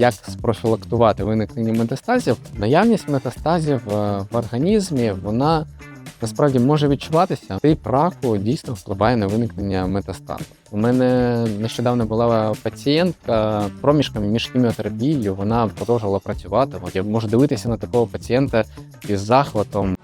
як спрофілактувати виникнення метастазів, наявність метастазів е, в організмі вона насправді може відчуватися. Тип раку дійсно впливає на виникнення метастазу. У мене нещодавно була пацієнтка проміжками між хіміотерапією. Вона продовжувала працювати. От я можу дивитися на такого пацієнта із захватом.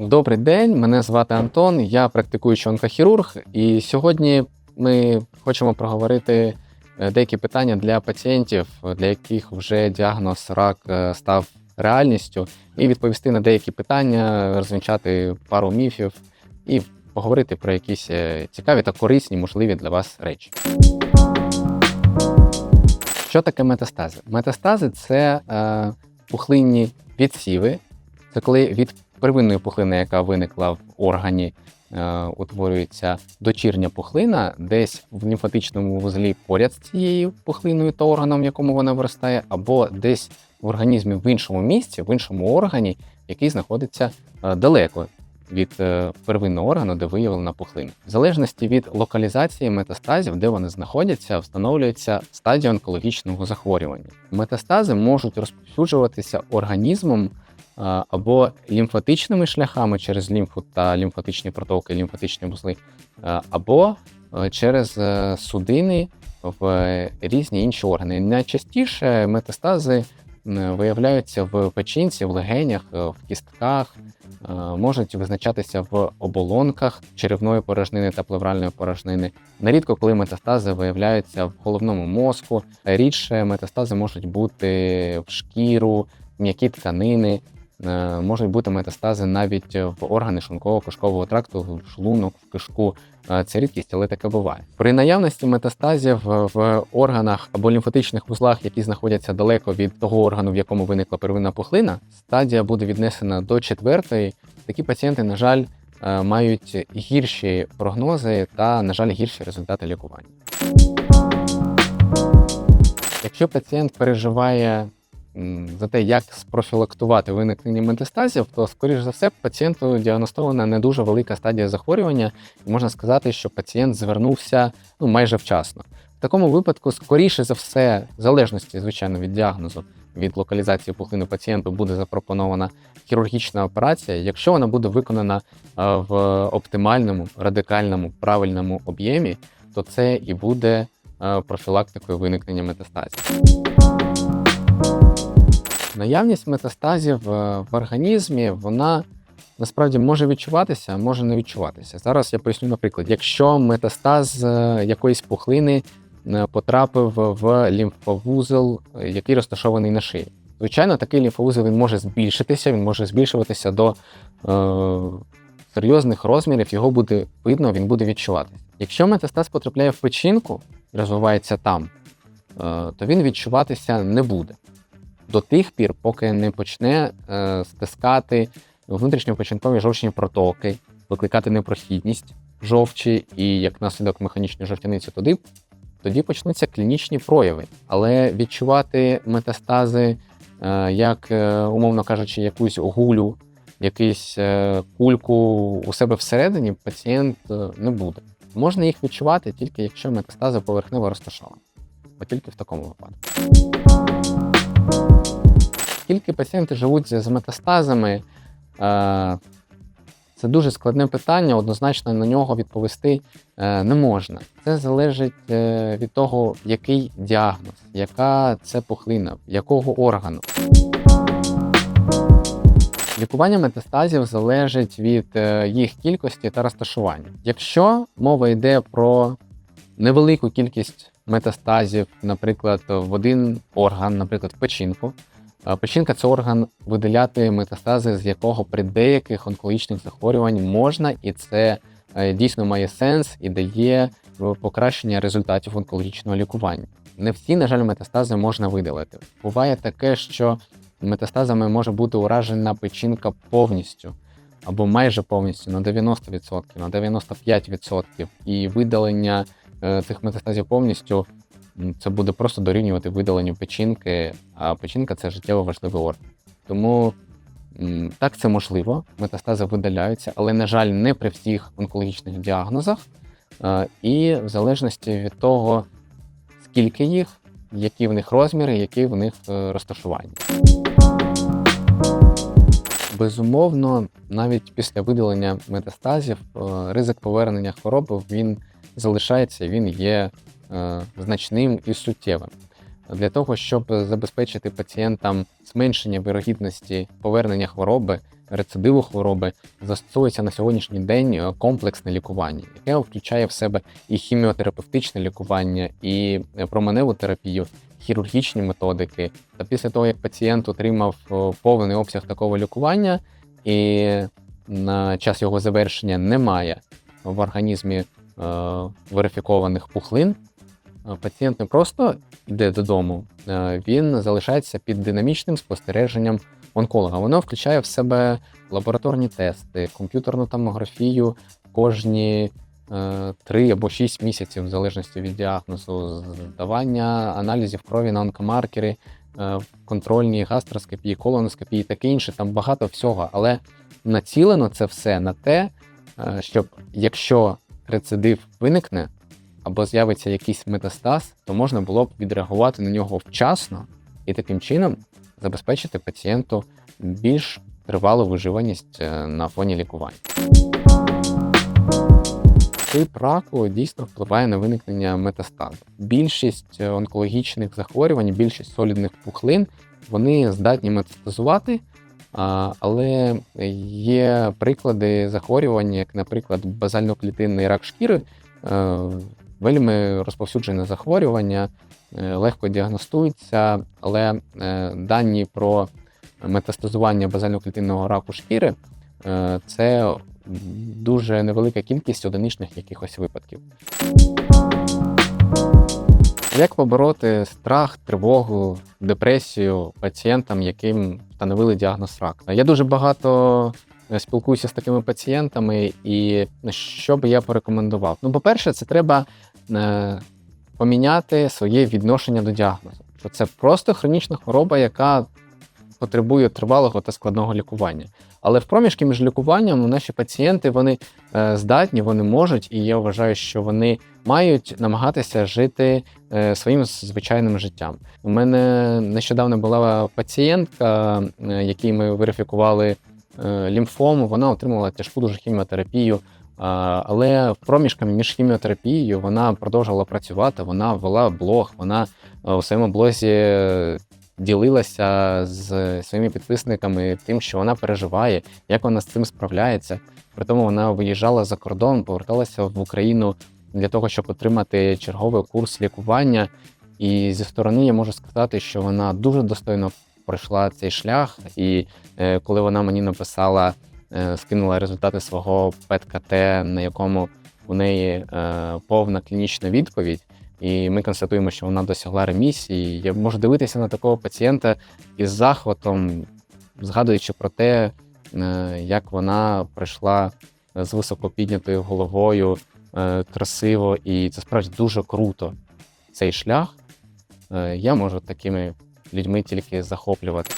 Добрий день, мене звати Антон, я практикуючий онкохірург, і сьогодні ми хочемо проговорити е, деякі питання для пацієнтів, для яких вже діагноз рак е, став реальністю, і відповісти на деякі питання, розвінчати пару міфів і поговорити про якісь е, цікаві та корисні, можливі для вас речі. Що таке метастази? Метастази це е, пухлинні відсіви. Це коли від первинної пухлини, яка виникла в органі, е, утворюється дочірня пухлина, десь в лімфатичному вузлі поряд з цією пухлиною та органом, в якому вона виростає, або десь в організмі в іншому місці, в іншому органі, який знаходиться е, далеко від е, первинного органу, де виявлена пухлина. В залежності від локалізації метастазів, де вони знаходяться, встановлюється стадія онкологічного захворювання. Метастази можуть розповсюджуватися організмом або лімфатичними шляхами через лімфу та лімфатичні протоки, лімфатичні вузли, або е, через е, судини в різні інші органи. Найчастіше метастази виявляються в печінці, в легенях, е, в кістках, можуть визначатися в оболонках черевної порожнини та плевральної порожнини. Нерідко, коли метастази виявляються в головному мозку, рідше метастази можуть бути в шкіру, м'які тканини. Е, Можуть бути метастази навіть в органи шлунково-кишкового тракту, в шлунок, в кишку. Е, Це рідкість, але таке буває. При наявності метастазів в органах або лімфатичних вузлах, які знаходяться далеко від того органу, в якому виникла первинна пухлина, стадія буде віднесена до четвертої. Такі пацієнти, на жаль, е, мають гірші прогнози та, на жаль, гірші результати лікування. Якщо пацієнт переживає за те, як спрофілактувати виникнення метастазів, то, скоріш за все, пацієнту діагностована не дуже велика стадія захворювання, і можна сказати, що пацієнт звернувся ну, майже вчасно. В такому випадку, скоріше за все, в залежності, звичайно, від діагнозу, від локалізації пухлини пацієнту буде запропонована хірургічна операція, якщо вона буде виконана в оптимальному, радикальному, правильному об'ємі, то це і буде профілактикою виникнення метастазів. Наявність метастазів е, в організмі, вона насправді може відчуватися, а може не відчуватися. Зараз я поясню, наприклад, якщо метастаз е, якоїсь пухлини е, потрапив в лімфовузол, який розташований на шиї. Звичайно, такий лімфовузол він може збільшитися, він може збільшуватися до е, серйозних розмірів, його буде видно, він буде відчуватися. Якщо метастаз потрапляє в печінку розвивається там, е, то він відчуватися не буде до тих пір, поки не почне е, стискати внутрішньопечінкові жовчні протоки, викликати непрохідність жовчі і як наслідок механічної жовтяниці, тоді, тоді почнуться клінічні прояви. Але відчувати метастази, е, як, е, умовно кажучи, якусь гулю, якусь е, кульку у себе всередині, пацієнт е, не буде. Можна їх відчувати тільки якщо метастази поверхнево розташовані. От тільки в такому випадку. Скільки пацієнти живуть з метастазами, е, це дуже складне питання, однозначно на нього відповісти е, не можна. Це залежить е, від того, який діагноз, яка це пухлина, якого органу. Лікування метастазів залежить від їх кількості та розташування. Якщо мова йде про невелику кількість метастазів, наприклад, в один орган, наприклад, в печінку, Печінка це орган виділяти метастази, з якого при деяких онкологічних захворювань можна, і це е, дійсно має сенс і дає е, покращення результатів онкологічного лікування. Не всі, на жаль, метастази можна видалити. Буває таке, що метастазами може бути уражена печінка повністю або майже повністю на 90%, на 95%. І видалення е, цих метастазів повністю це буде просто дорівнювати видаленню печінки, а печінка це життєво важливий орган. Тому так це можливо, метастази видаляються, але, на жаль, не при всіх онкологічних діагнозах. І в залежності від того, скільки їх, які в них розміри, які в них е, розташування. Безумовно, навіть після видалення метастазів е, ризик повернення хвороби він залишається, він є значним і суттєвим. Для того, щоб забезпечити пацієнтам зменшення вирогідності повернення хвороби, рецидиву хвороби, застосовується на сьогоднішній день е, комплексне лікування, яке включає в себе і хіміотерапевтичне лікування, і е, променеву терапію, хірургічні методики. Та після того, як пацієнт отримав повний обсяг такого лікування, і на час його завершення немає в організмі е, верифікованих пухлин, е, пацієнт не просто йде додому, е, він залишається під динамічним спостереженням онколога. Воно включає в себе лабораторні тести, комп'ютерну томографію кожні е, 3 або 6 місяців, в залежності від діагнозу, здавання аналізів крові на онкомаркери, е, контрольні гастроскопії, колоноскопії, таке інше. Там багато всього, але націлено це все на те, е, щоб якщо рецидив виникне або з'явиться якийсь метастаз, то можна було б відреагувати на нього вчасно і таким чином забезпечити пацієнту більш тривалу виживаність е, на фоні лікування. Тип раку дійсно впливає на виникнення метастазу. Більшість е, онкологічних захворювань, більшість солідних пухлин, вони здатні метастазувати, але є приклади захворювань, як, наприклад, базально-клітинний рак шкіри, е, вельми розповсюджене захворювання, е, легко діагностується, але е, дані про метастазування базально-клітинного раку шкіри е, це дуже невелика кількість одиничних якихось випадків. Як побороти страх, тривогу, депресію пацієнтам, яким встановили діагноз рак? Я дуже багато спілкуюся з такими пацієнтами, і що би я порекомендував? Ну, по-перше, це треба е, поміняти своє відношення до діагнозу. Що це просто хронічна хвороба, яка потребує тривалого та складного лікування. Але в проміжки між лікуванням наші пацієнти вони е, здатні, вони можуть, і я вважаю, що вони мають намагатися жити е, своїм звичайним життям. У мене нещодавно була пацієнтка, е, якій ми верифікували е, лімфому. Вона отримала тяжку дуже хіміотерапію. Але проміжками між хіміотерапією вона продовжувала працювати. Вона вела блог. Вона е, у своєму блозі е, ділилася з своїми підписниками тим, що вона переживає, як вона з цим справляється. При тому вона виїжджала за кордон, поверталася в Україну для того, щоб отримати черговий курс лікування. І зі сторони я можу сказати, що вона дуже достойно пройшла цей шлях. І е, коли вона мені написала, е, скинула результати свого ПЕТ-КТ, на якому у неї е, повна клінічна відповідь, і ми констатуємо, що вона досягла ремісії. Я можу дивитися на такого пацієнта із захватом, згадуючи про те, як вона прийшла з високо піднятою головою, красиво, і це справді дуже круто. Цей шлях. Я можу такими людьми тільки захоплювати.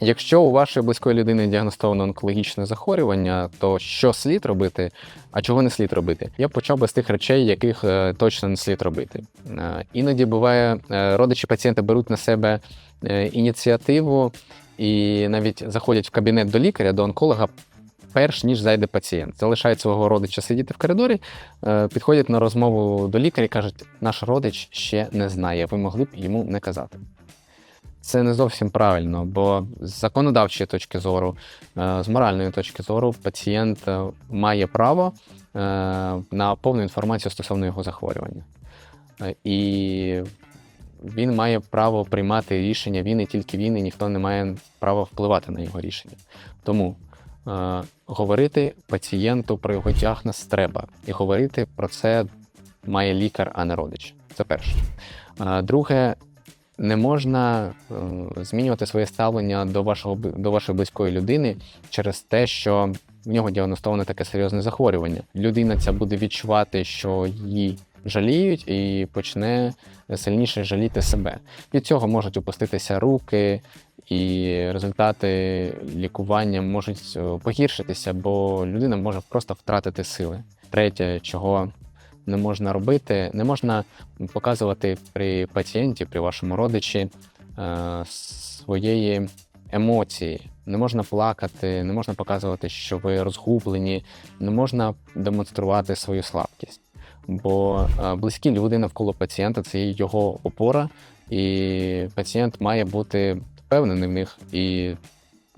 Якщо у вашої близької людини діагностовано онкологічне захворювання, то що слід робити, а чого не слід робити? Я почав би з тих речей, яких е, точно не слід робити. Е, Іноді буває, е, родичі пацієнта беруть на себе ініціативу і навіть заходять в кабінет до лікаря, до онколога. Перш ніж зайде пацієнт, залишають свого родича сидіти в коридорі, е, підходять на розмову до лікаря і кажуть, наш родич ще не знає, ви могли б йому не казати. Це не зовсім правильно, бо з законодавчої точки зору, е, з моральної точки зору, пацієнт е, має право на повну інформацію стосовно його захворювання. І він має право приймати рішення, він і тільки він, і ніхто не має права впливати на його рішення. Тому говорити пацієнту про його діагноз треба. І говорити про це має лікар, а не родич. Це перше. Друге, не можна е, змінювати своє ставлення до вашого до вашої близької людини через те, що в нього діагностоване таке серйозне захворювання. Людина ця буде відчувати, що її жаліють і почне сильніше жаліти себе. Від цього можуть опуститися руки, і результати лікування можуть е, погіршитися, бо людина може просто втратити сили. Третє, чого не можна робити, не можна показувати при пацієнті, при вашому родичі е, своєї емоції. Не можна плакати, не можна показувати, що ви розгублені, не можна демонструвати свою слабкість. Бо е, близькі люди навколо пацієнта це його опора, і пацієнт має бути впевнений в них і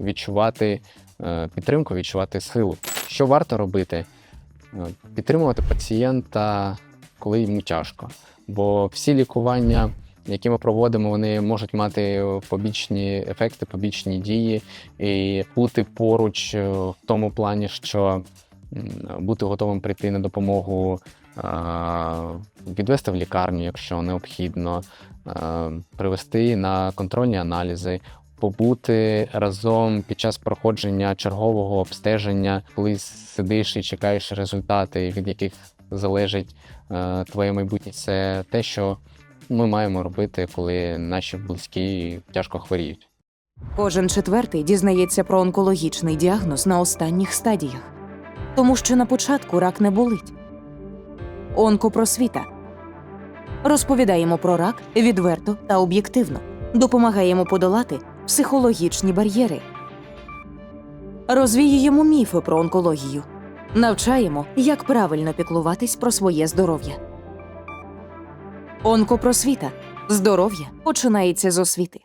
відчувати е, підтримку, відчувати силу. Що варто робити? Е, Підтримувати пацієнта, коли йому тяжко. Бо всі лікування, які ми проводимо, вони можуть мати побічні ефекти, побічні дії, і бути поруч в тому плані, що бути готовим прийти на допомогу, відвести в лікарню, якщо необхідно, привести на контрольні аналізи. Побути разом під час проходження чергового обстеження, коли сидиш і чекаєш результати, від яких залежить твоє майбутнє, це те, що ми маємо робити, коли наші близькі тяжко хворіють. Кожен четвертий дізнається про онкологічний діагноз на останніх стадіях, тому що на початку рак не болить. Онкопросвіта. Розповідаємо про рак відверто та об'єктивно. Допомагаємо подолати психологічні бар'єри. Розвіюємо міфи про онкологію. Навчаємо, як правильно піклуватись про своє здоров'я. Онкопросвіта. Здоров'я починається з освіти.